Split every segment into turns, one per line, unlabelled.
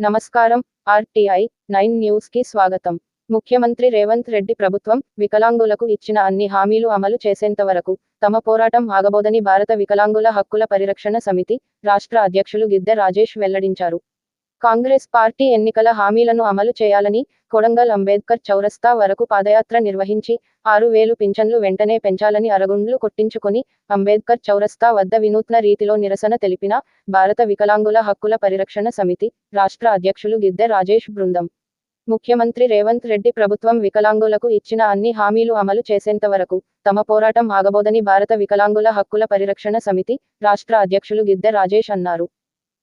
నమస్కారం RTI nine న్యూస్కి స్వాగతం. ముఖ్యమంత్రి రేవంత్ రెడ్డి ప్రభుత్వం వికలాంగులకు ఇచ్చిన అన్ని హామీలు అమలు చేసేంత వరకు తమ పోరాటం ఆగబోదని భారత వికలాంగుల హక్కుల పరిరక్షణ సమితి రాష్ట్ర అధ్యక్షులు గిద్దె రాజేష్ వెల్లడించారు. కాంగ్రెస్ పార్టీ ఎన్నికల హామీలను అమలు చేయాలని కొడంగల్ అంబేద్కర్ చౌరస్తా వరకు పాదయాత్ర నిర్వహించి ఆరు వేలు పింఛన్లు వెంటనే పెంచాలని అరగుండ్లు కొట్టించుకుని అంబేద్కర్ చౌరస్తా వద్ద వినూత్న రీతిలో నిరసన తెలిపిన భారత వికలాంగుల హక్కుల పరిరక్షణ సమితి రాష్ట్ర అధ్యక్షులు గిద్దె రాజేష్ బృందం. ముఖ్యమంత్రి రేవంత్ రెడ్డి ప్రభుత్వం వికలాంగులకు ఇచ్చిన అన్ని హామీలు అమలు చేసేంత వరకు తమ పోరాటం ఆగబోదని భారత వికలాంగుల హక్కుల పరిరక్షణ సమితి రాష్ట్ర అధ్యక్షులు గిద్దె రాజేష్ అన్నారు.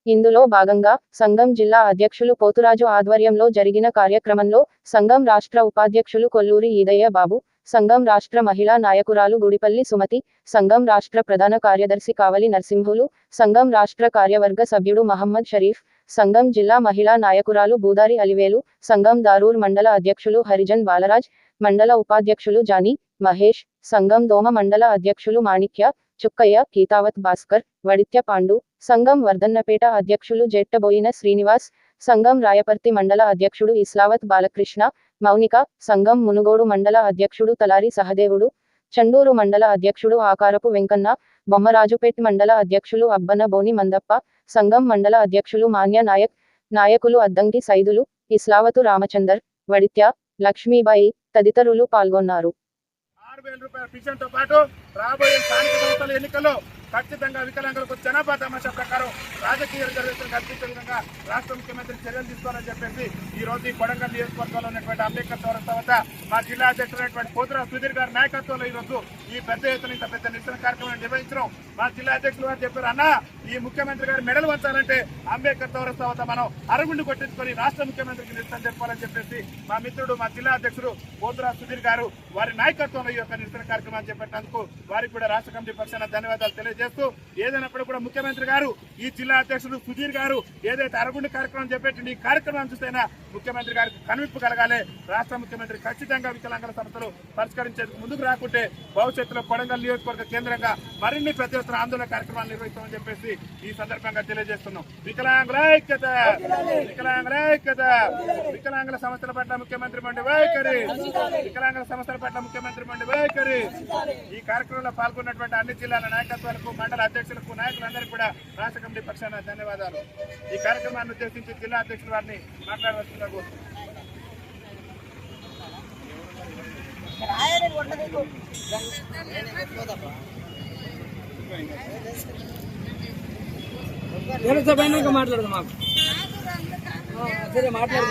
ఇందులో భాగంగా సంఘం జిల్లా అధ్యక్షులు పోతురాజు ఆధ్వర్యంలో జరిగిన కార్యక్రమంలో సంఘం రాష్ట్ర ఉపాధ్యక్షులు కొల్లూరి ఈదయ్య బాబు సంఘం రాష్ట్ర మహిళా నాయకురాలు గుడిపల్లి సుమతి సంఘం రాష్ట్ర ప్రధాన కార్యదర్శి కావలి నరసింహులు సంఘం రాష్ట్ర కార్యవర్గ సభ్యుడు మహమ్మద్ షరీఫ్ సంఘం జిల్లా మహిళా నాయకురాలు బూదారి అలివేలు సంఘం దారూర్ మండల అధ్యక్షులు హరిజన్ బాలరాజ్ మండల ఉపాధ్యక్షులు జానీ మహేష్ సంఘం దోమ మండల అధ్యక్షులు మాణిక్య చుక్కయ్య కీతావత్ భాస్కర్ వడిత్య పాండు సంఘం వర్ధన్నపేట అధ్యక్షులు జెట్టబోయిన శ్రీనివాస్ సంఘం రాయపర్తి మండల అధ్యక్షుడు ఇస్లావత్ బాలకృష్ణ మౌనిక సంఘం మునుగోడు మండల అధ్యక్షుడు తలారి సహదేవుడు చండూరు మండల అధ్యక్షుడు ఆకారపు వెంకన్న బొమ్మరాజుపేట్ మండల అధ్యక్షులు అబ్బన బోని మందప్ప సంఘం మండల అధ్యక్షులు మాన్య నాయక్ నాయకులు అద్దంకి సైదులు ఇస్లావతు రామచందర్ వడిత్య లక్ష్మీబాయి తదితరులు పాల్గొన్నారు.
ఆరు వేల రూపాయల పింఛన్తో పాటు రాబోయే స్థానిక సంస్థల ఎన్నికల్లో ఖచ్చితంగా వికలాంగులకు జనాభా తమాషా ప్రకారం రాజకీయ రిజర్వేషన్ కల్పించే విధంగా రాష్ట్ర ముఖ్యమంత్రి చర్యలు తీసుకోవాలని చెప్పేసి ఈ రోజు ఈ కొడంగల్ నియోజకవర్గంలో ఉన్నటువంటి అంబేద్కర్ చౌరస్తా వద్ద మా జిల్లా అధ్యక్షుడైనటువంటి పోతురా సుధీర్ గారి నాయకత్వంలో ఈ రోజు ఈ పెద్ద ఎత్తున ఇంత పెద్ద నిరసన కార్యక్రమాన్ని నిర్వహించడం మా జిల్లా అధ్యక్షులు గారు చెప్పారు. అన్న ఈ ముఖ్యమంత్రి గారు మెడలు వంచాలంటే అంబేద్కర్ చౌరస్తా తర్వాత మనం అరగుండు కొట్టించుకొని రాష్ట్ర ముఖ్యమంత్రికి నిరసన చెప్పాలని చెప్పేసి మా మిత్రుడు మా జిల్లా అధ్యక్షుడు పోతురా సుధీర్ గారు వారి నాయకత్వంలో ఈ యొక్క నిరసన కార్యక్రమాన్ని చేపట్టినందుకు వారికి కూడా రాష్ట్ర కమిటీ పక్షాన ధన్యవాదాలు తెలియజేస్తూ ఏదైనప్పుడు కూడా ముఖ్యమంత్రి గారు ఈ జిల్లా అధ్యక్షుడు సుధీర్ గారు ఏదైతే అరగుండు కార్యక్రమం చేపట్టి ఈ కార్యక్రమాన్ని చూస్తేనా ముఖ్యమంత్రి గారికి కనువిప్పు కలగాలి. రాష్ట్ర ముఖ్యమంత్రి ఖచ్చితంగా వికలాంగుల సమస్యలు పరిష్కరించేందుకు ముందుకు రాకుంటే భవిష్యత్తులో కొడంగల్ నియోజకవర్గ కేంద్రంగా మరిన్ని పెద్ద ఎత్తున ఆందోళన కార్యక్రమాలు నిర్వహిస్తామని చెప్పేసి ఈ సందర్భంగా తెలియజేస్తున్నాం. వికలాంగుల ఐక్యత! వికలాంగుల ఐక్యత! వికలాంగుల సమస్యల పట్ల ముఖ్యమంత్రి మండి వైఖరి! వికలాంగుల సమస్యల పట్ల ముఖ్యమంత్రి మండి వైఖరి! ఈ కార్యక్రమంలో పాల్గొన్నటువంటి అన్ని జిల్లాల నాయకత్వాలకు మండల అధ్యక్షులకు నాయకులందరికీ కూడా రాష్ట్ర కమిటీ పక్షాన ధన్యవాదాలు. ఈ కార్యక్రమాన్ని ఉద్దేశించి జిల్లా అధ్యక్షుల వారిని మాట్లాడవలసిందిగా కోరుతున్నాను.
తెలుసా ఇంకా మాట్లాడదు మాకు. ఆ, సరే మాట్లాడు